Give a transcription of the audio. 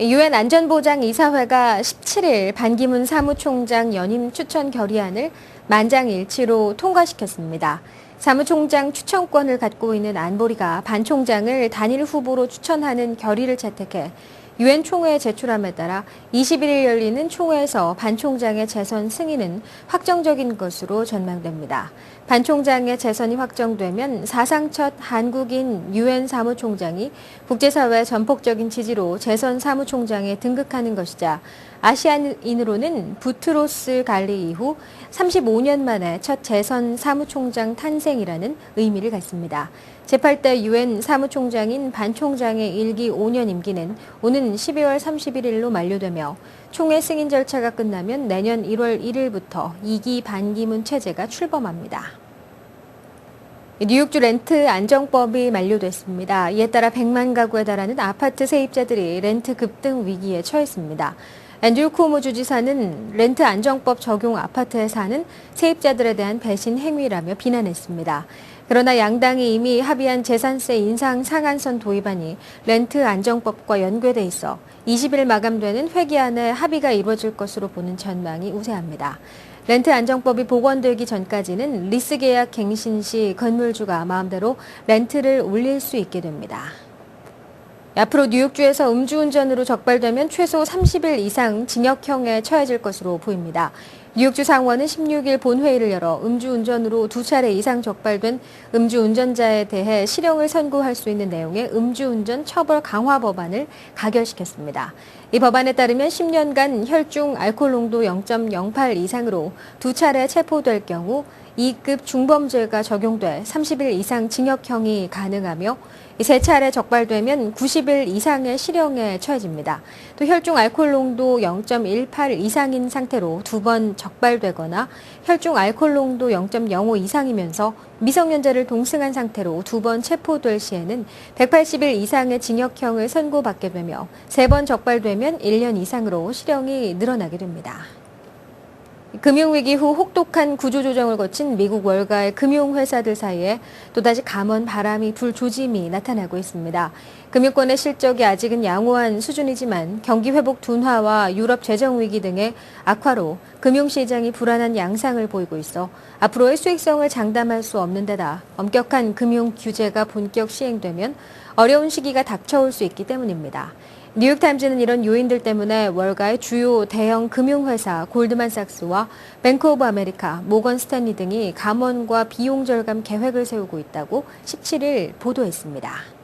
유엔 안전보장 이사회가 17일 반기문 사무총장 연임 추천 결의안을 만장일치로 통과시켰습니다. 사무총장 추천권을 갖고 있는 안보리가 반 총장을 단일 후보로 추천하는 결의를 채택해 유엔 총회에 제출함에 따라 21일 열리는 총회에서 반 총장의 재선 승인은 확정적인 것으로 전망됩니다. 반 총장의 재선이 확정되면 사상 첫 한국인 유엔 사무총장이 국제사회 전폭적인 지지로 재선 사무총장에 등극하는 것이자 아시안인으로는 부트로스 갈리 이후 35년 만에 첫 재선 사무총장 탄생이라는 의미를 갖습니다. 제8대 유엔 사무총장인 반 총장의 일기 5년 임기는 오는 12월 31일로 만료되며 총회 승인 절차가 끝나면 내년 1월 1일부터 2기 반기문 체제가 출범합니다. 뉴욕주 렌트 안정법이 만료됐습니다. 이에 따라 100만 가구에 달하는 아파트 세입자들이 렌트 급등 위기에 처했습니다. 앤드류 코모 주지사는 렌트 안정법 적용 아파트에 사는 세입자들에 대한 배신 행위라며 비난했습니다. 그러나 양당이 이미 합의한 재산세 인상 상한선 도입안이 렌트 안정법과 연계돼 있어 20일 마감되는 회기 안에 합의가 이루어질 것으로 보는 전망이 우세합니다. 렌트 안정법이 복원되기 전까지는 리스 계약 갱신 시 건물주가 마음대로 렌트를 올릴 수 있게 됩니다. 앞으로 뉴욕주에서 음주운전으로 적발되면 최소 30일 이상 징역형에 처해질 것으로 보입니다. 뉴욕주 상원은 16일 본회의를 열어 음주운전으로 두 차례 이상 적발된 음주운전자에 대해 실형을 선고할 수 있는 내용의 음주운전 처벌 강화 법안을 가결시켰습니다. 이 법안에 따르면 10년간 혈중 알코올 농도 0.08 이상으로 두 차례 체포될 경우 2급 중범죄가 적용돼 30일 이상 징역형이 가능하며 세 차례 적발되면 90일 이상의 실형에 처해집니다. 또 혈중 알코올 농도 0.18 이상인 상태로 두번 적발되거나 혈중 알코올 농도 0.05 이상이면서 미성년자를 동승한 상태로 두 번 체포될 시에는 180일 이상의 징역형을 선고받게 되며 세 번 적발되면 1년 이상으로 실형이 늘어나게 됩니다. 금융위기 후 혹독한 구조조정을 거친 미국 월가의 금융회사들 사이에 또다시 감원 바람이 불 조짐이 나타나고 있습니다. 금융권의 실적이 아직은 양호한 수준이지만 경기 회복 둔화와 유럽 재정 위기 등의 악화로 금융시장이 불안한 양상을 보이고 있어 앞으로의 수익성을 장담할 수 없는 데다 엄격한 금융 규제가 본격 시행되면 어려운 시기가 닥쳐올 수 있기 때문입니다. 뉴욕타임즈는 이런 요인들 때문에 월가의 주요 대형 금융회사 골드만삭스와 뱅크 오브 아메리카, 모건 스탠리 등이 감원과 비용 절감 계획을 세우고 있다고 17일 보도했습니다.